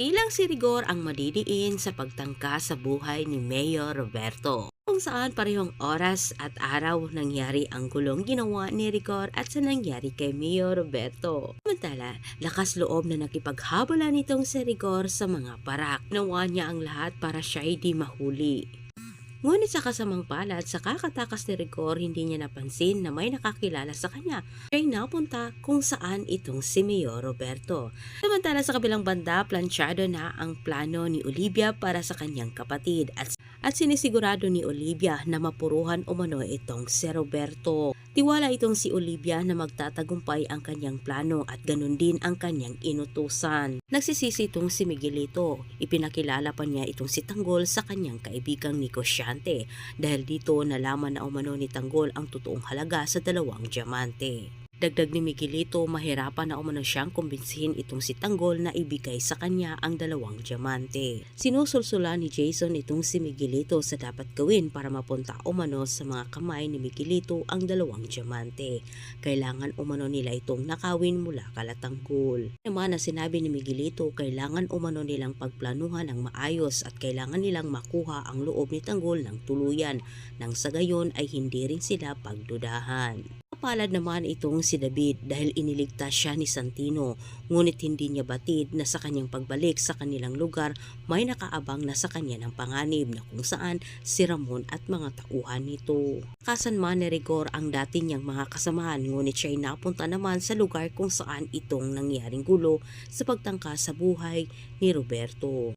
Tilang si Rigor ang madidiin sa pagtangka sa buhay ni Mayor Roberto. Kung saan parehong oras at araw nangyari ang gulong ginawa ni Rigor at sa nangyari kay Mayor Roberto. Samantala, lakas loob na nakipaghabulan nitong si Rigor sa mga parak. Nawa niya ang lahat para siya di mahuli. Ngunit sa kasamang palad, sa kakatakas ni Rigor, hindi niya napansin na may nakakilala sa kanya. Siya'y napunta kung saan itong si Mayor Roberto. Samantala sa kabilang banda, plansyado na ang plano ni Olivia para sa kanyang kapatid at, at sinisigurado ni Olivia na mapuruhan umano itong si Roberto. Tiwala itong si Olivia na magtatagumpay ang kanyang plano at ganun din ang kanyang inutusan. Nagsisisi itong si Miguelito. Ipinakilala pa niya itong si Tanggol sa kanyang kaibigang negosyante dahil dito nalaman na umano ni Tanggol ang totoong halaga sa dalawang diamante. Dagdag ni Miguelito, mahirapan na umano siyang kumbinsihin itong si Tanggol na ibigay sa kanya ang dalawang diamante. Sinusulsula ni Jason itong si Miguelito sa dapat gawin para mapunta umano sa mga kamay ni Miguelito ang dalawang diamante. Kailangan umano nila itong nakawin mula kalatanggol. Naman na sinabi ni Miguelito, kailangan umano nilang pagplanuhan ng maayos at kailangan nilang makuha ang loob ni Tanggol ng tuluyan nang sa gayon ay hindi rin sila pagdudahan. Kapalad naman itong si David dahil iniligtas siya ni Santino ngunit hindi niya batid na sa kanyang pagbalik sa kanilang lugar may nakaabang na sa kanya ng panganib na kung saan si Ramon at mga tauhan nito. Kasan man ni Rigor ang dati niyang mga kasamahan ngunit siya'y napunta naman sa lugar kung saan itong nangyaring gulo sa pagtangka sa buhay ni Roberto.